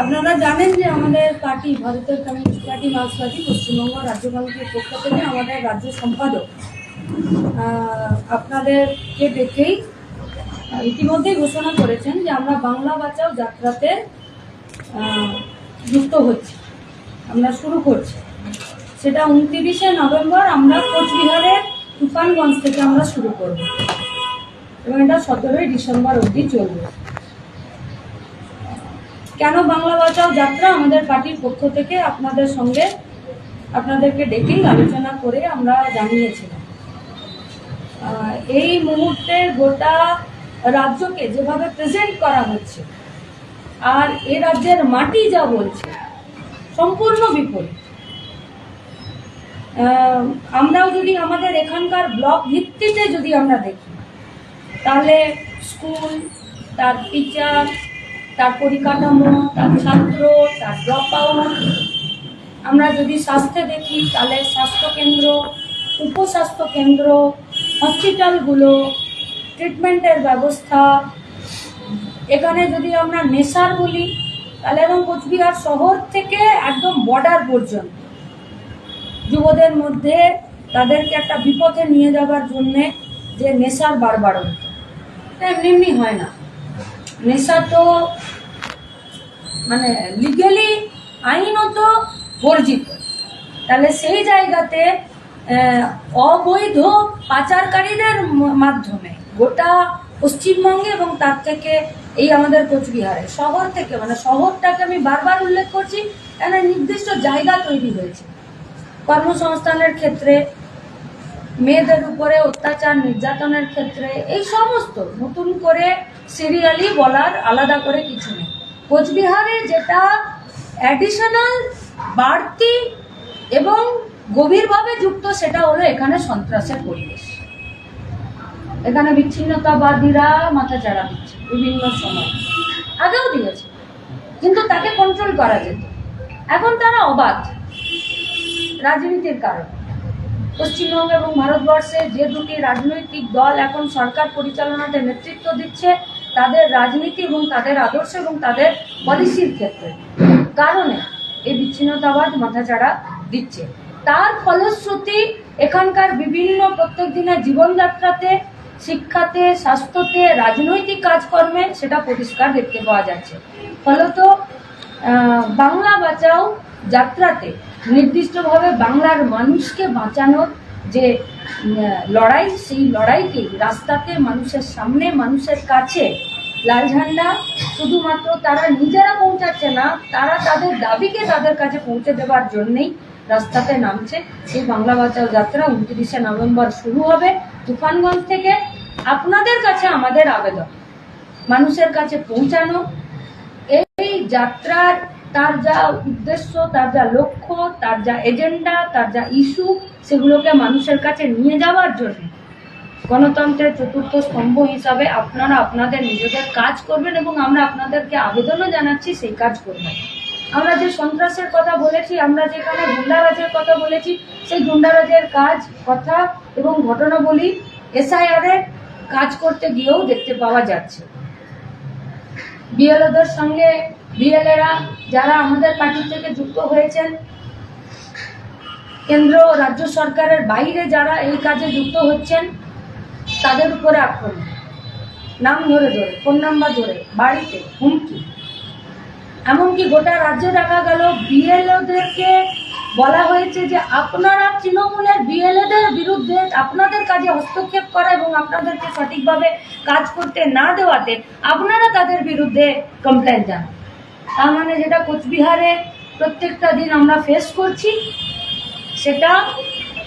আপনারা জানেন যে আমাদের পার্টি, ভারতের কমিউনিস্ট পার্টি মার্ক্সবাদী পশ্চিমবঙ্গ রাজ্য কমিটির পক্ষ থেকে আমাদের রাজ্য সম্পাদক। আপনাদেরকে দেখেই ইতিমধ্যেই ঘোষণা করেছেন যে আমরা বাংলা বাঁচাও যাত্রাতে যুক্ত হচ্ছি। আমরা শুরু করছি। সেটা উনত্রিশে নভেম্বর আমরা কোচবিহারের তুফানগঞ্জ থেকে আমরা শুরু করব। এবং এটা সতেরোই ডিসেম্বর অবধি চলবে। কেন বাংলা বাঁচাও যাত্রা আমাদের পার্টির পক্ষ থেকে আপনাদের সঙ্গে আপনাদেরকে ডেকেই আলোচনা করে আমরা জানিয়েছিলাম। এই মুহূর্তে গোটা রাজ্যকে যেভাবে প্রেজেন্ট করা হচ্ছে, আর এ রাজ্যের মাটি যা বলছে, সম্পূর্ণ বিপরীত। আমরাও যদি আমাদের এখানকার ব্লক ভিত্তিতে যদি আমরা দেখি, তাহলে স্কুল, তার টিচার তার পরিকাঠামো, তার ছাত্র, তার ড্রপ আউট আমরা যদি স্বাস্থ্যে দেখি, তাহলে স্বাস্থ্যকেন্দ্র উপস্বাস্থ্য কেন্দ্র, হসপিটালগুলো, ট্রিটমেন্টের ব্যবস্থা। এখানে যদি আমরা নেশার বলি, তাহলে এবং কোচবিহার শহর থেকে একদম বর্ডার পর্যন্ত। যুবদের মধ্যে তাদেরকে একটা বিপথে নিয়ে যাবার জন্যে যে নেশার বারবার এমনি এমনি হয় না। নেশা তো মানে লিগালি আইনত বর্জিত। তাহলে সেই জায়গাতে অবৈধ পাচারকারীদের মাধ্যমে গোটা পশ্চিমবঙ্গে এবং তার থেকে এই আমাদের কোচবিহারে, শহর থেকে মানে শহরটাকে আমি বারবার উল্লেখ করছি, কেন নির্দিষ্ট জায়গা তৈরি হয়েছে। কর্মসংস্থানের ক্ষেত্রে মেয়েদের উপরে অত্যাচার, নির্যাতনের ক্ষেত্রে এই সমস্ত নতুন করে সিরিয়ালি বলার আলাদা করে কিছু নেই। কোচবিহারে যেটা অ্যাডিশনাল বাড়তি এবং গভীরভাবে যুক্ত সেটা হলো এখানে সন্ত্রাসের পরিবেশ। এখানে বিচ্ছিন্নতাবাদীরা মাথা চাড়া দিচ্ছে বিভিন্ন সময়। আগেও দিয়েছে, কিন্তু তাকে কন্ট্রোল করা যেত। এখন তারা অবাধ রাজনীতির কারণে। পশ্চিমবঙ্গ এবং ভারতবর্ষে যে দুটি রাজনৈতিক দল এখন সরকার পরিচালনাতে নেতৃত্ব দিচ্ছে, তাদের রাজনীতি এবং তাদের আদর্শ এবং তাদের পলিসির ক্ষেত্রে। কারণে এই বিচ্ছিন্নতাবাদ মাথাচাড়া দিচ্ছে। তার ফলশ্রুতি এখানকার বিভিন্ন প্রত্যেক দিনের জীবনযাত্রাতে, শিক্ষাতে, স্বাস্থ্যতে, রাজনৈতিক কাজকর্মে সেটা পরিষ্কার দেখতে পাওয়া যাচ্ছে। ফলত বাংলা বাঁচাও যাত্রাতে নির্দিষ্টভাবে বাংলার মানুষকে বাঁচানোর যে লড়াই, সেই লড়াইকে রাস্তাতে মানুষের সামনে, মানুষের কাছে লাল ঝান্ডা, শুধুমাত্র তারা নিজেরা পৌঁছাচ্ছে না, তারা তাদের দাবিকে তাদের কাছে পৌঁছে দেওয়ার জন্যেই রাস্তাতে নামছে। এই বাংলা বাঁচাও যাত্রা উনত্রিশে নভেম্বর শুরু হবে তুফানগঞ্জ থেকে। আপনাদের কাছে আমাদের আবেদন। মানুষের কাছে পৌঁছানো। এই যাত্রার তার যা উদ্দেশ্য, তার যা লক্ষ্য, তার যা এজেন্ডা তার যা ইস্যু সেগুলোকে মানুষের কাছে নিয়ে যাওয়ার জন্য গণতন্ত্রের চতুর্থ স্তম্ভ হিসাবে আপনারা আপনাদের নিজেদের কাজ করবেন এবং আমরা আপনাদেরকে আবেদনও জানাচ্ছি সেই কাজ করবেন। আমরা যে সন্ত্রাসের কথা বলেছি, আমরা যেখানে গুন্ডারাজের কথা বলেছি, সেই গুন্ডারাজের কাজ, কথা এবং ঘটনাবলী এসআইআর এর কাজ করতে গিয়েও দেখতে পাওয়া যাচ্ছে। বিএলওদের সঙ্গে বিএলএরা যারা আমাদের পার্টি থেকে যুক্ত হয়েছেন, কেন্দ্র রাজ্য সরকারের বাইরে যারা এই কাজে যুক্ত হচ্ছেন, তাদের উপরে আক্রমণ। নাম ধরে ধরে, ফোন নাম্বার ধরে, বাড়িতে হুমকি। এমনকি গোটা রাজ্যে দেখা গেল, বিএলওদেরকে বলা হয়েছে যে আপনারা তৃণমূলের বিএলএদের বিরুদ্ধে আপনাদের কাজে হস্তক্ষেপ করা এবং আপনাদেরকে সঠিকভাবে কাজ করতে না দেওয়াতে আপনারা তাদের বিরুদ্ধে কমপ্লেন জানান। তার মানে যেটা কোচবিহারে প্রত্যেকটা দিন আমরা ফেস করছি, সেটা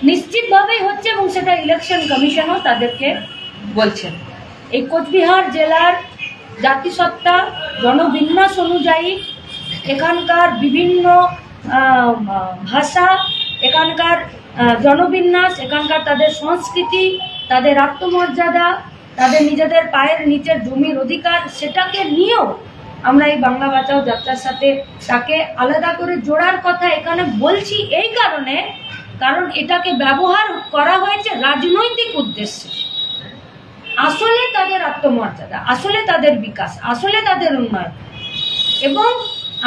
নিশ্চিতভাবেই হচ্ছে এবং সেটা ইলেকশন কমিশনও তাদেরকে বলছেন এই কোচবিহার জেলার জাতিসত্তা, জনবিন্যাস অনুযায়ী এখানকার বিভিন্ন ভাষা, এখানকার জনবিন্যাস, এখানকার তাদের সংস্কৃতি, তাদের আত্মমর্যাদা, তাদের নিজেদের পায়ের নিচের জমির অধিকার, সেটাকে নিয়েও আমরা এই বাংলা বাঁচাও যাত্রার সাথে তাকে আলাদা করে জোড়ার কথা এখানে বলছি এই কারণে, কারণ এটাকে ব্যবহার করা হয়েছে রাজনৈতিক উদ্দেশ্যে। আসলে তাদের আত্মমর্যাদা, আসলে তাদের বিকাশ, আসলে তাদের উন্নয়ন এবং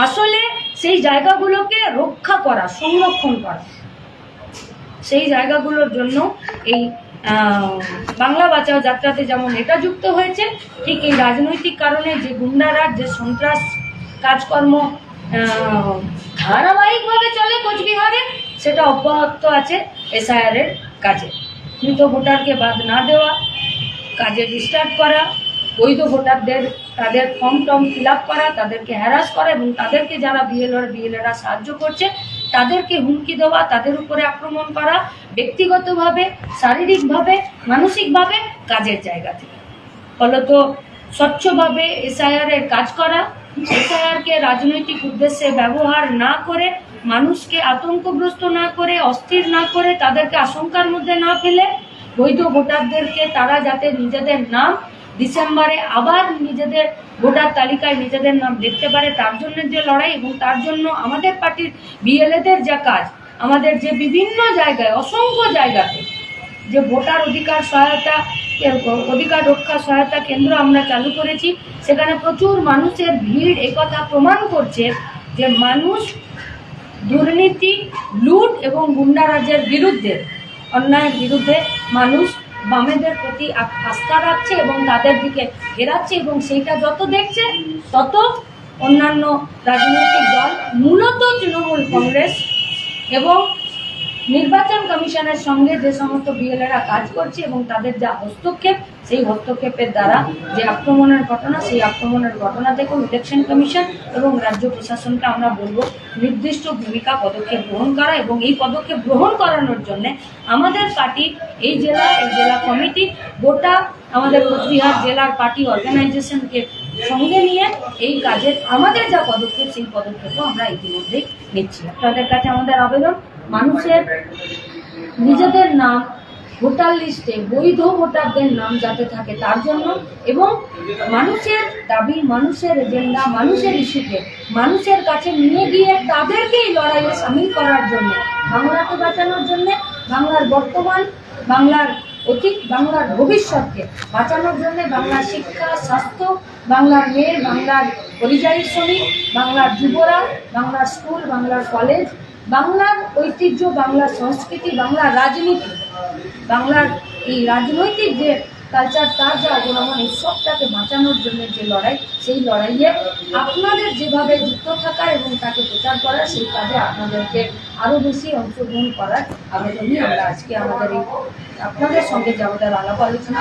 আসলে সেই জায়গাগুলোকে রক্ষা করা, সংরক্ষণ করা। সেই জায়গাগুলোর জন্য এই বাংলা বাঁচাও যাত্রাতে যেমন এটা যুক্ত হয়েছে, ঠিক এই রাজনৈতিক কারণে যে গুন্ডারাজ যে সন্ত্রাস কাজকর্ম ধারাবাহিকভাবে চলে কোচবিহারে, সেটা অব্যাহত আছে এসআইআর এর কাজে মৃত ভোটারকে বাদ না দেওয়া, কাজে ডিস্টার্ব করা, বৈধ ভোটারদের, তাদের ফর্ম টর্ম ফিল করা, তাদেরকে হ্যারাস করা এবং তাদেরকে যারা বিএলওর বিএলএরা সাহায্য করছে, তাদেরকে হুমকি দেওয়া, তাদের উপরে আক্রমণ করা ব্যক্তিগতভাবে, শারীরিকভাবে, মানসিকভাবে কাজের জায়গা থেকে। ফলত স্বচ্ছভাবে এসআইআর এর কাজ করা, এসআইআর কে রাজনৈতিক উদ্দেশ্যে ব্যবহার না করে, মানুষকে আতঙ্কগ্রস্ত না করে, অস্থির না করে, তাদেরকে আশঙ্কার মধ্যে না ফেলে, বৈধ ভোটারদেরকে তারা যাতে নিজেদের নাম ডিসেম্বরে আবার নিজেদের ভোটার তালিকায় নিজেদের নাম দেখতে পারে, তার জন্য যে লড়াই এবং তার জন্য আমাদের পার্টির বিএলএদের যা কাজ আমাদের যে বিভিন্ন জায়গায়, অসংখ্য জায়গাতে যে ভোটার অধিকার সহায়তা, অধিকার রক্ষা সহায়তা কেন্দ্র আমরা চালু করেছি, সেখানে প্রচুর মানুষের ভিড় একথা প্রমাণ করছে যে মানুষ দুর্নীতি, লুট এবং গুন্ডারাজের বিরুদ্ধে, অন্যায়ের বিরুদ্ধে মানুষ বামেদের প্রতি আস্থা রাখছে এবং তাদের দিকে ঘেরাচ্ছে এবং সেইটা যত দেখছে, তত অন্যান্য রাজনৈতিক দল, মূলত তৃণমূল কংগ্রেস এবং নির্বাচন কমিশনের সঙ্গে যে সমস্ত বিএলএরা কাজ করছে এবং তাদের যা হস্তক্ষেপ, সেই হস্তক্ষেপের দ্বারা যে আক্রমণের ঘটনা, সেই আক্রমণের ঘটনা থেকেও ইলেকশন কমিশন এবং রাজ্য প্রশাসনকে আমরা বলব নির্দিষ্ট ভূমিকা পদক্ষেপ গ্রহণ করা এবং এই পদক্ষেপ গ্রহণ করানোর জন্য আমাদের পার্টি, এই জেলা এই জেলা কমিটি, গোটা আমাদের কোচবিহার জেলার পার্টি অর্গানাইজেশনকে সঙ্গে নিয়ে এই কাজের আমাদের যা পদক্ষেপ, সেই পদক্ষেপও আমরা ইতিমধ্যেই নিচ্ছি। আপনাদের কাছে আমাদের আবেদন। মানুষের নিজেদের নাম, ভোটার লিস্টে বৈধ ভোটারদের নাম যাতে থাকে তার জন্য এবং মানুষের দাবি, মানুষের এজেন্ডা মানুষের ইস্যুকে মানুষের কাছে নিয়ে গিয়ে তাদেরকেই লড়াইয়ে সামিল করার জন্য, বাংলাকে বাঁচানোর জন্য, বাংলার বর্তমান, বাংলার অতীত, বাংলার ভবিষ্যৎকে বাঁচানোর জন্য বাংলার শিক্ষা, স্বাস্থ্য, বাংলার মেয়ে, বাংলার পরিযায়ী শ্রমিক, বাংলার যুবরা বাংলার স্কুল, বাংলার কলেজ বাংলার ঐতিহ্য, বাংলার সংস্কৃতি, বাংলার রাজনীতি, বাংলার এই রাজনৈতিক যে কালচার তার যে অবলম্বন এই সবটাকে বাঁচানোর জন্য যে লড়াই, সেই লড়াইয়ে আপনাদের যেভাবে যুক্ত থাকা এবং তাকে প্রচার করা, সেই কাজে আপনাদেরকে আরও বেশি অংশগ্রহণ করার আবেদনই আমরা আজকে আমাদের এই আপনাদের সঙ্গে যে আলাপ আলোচনা।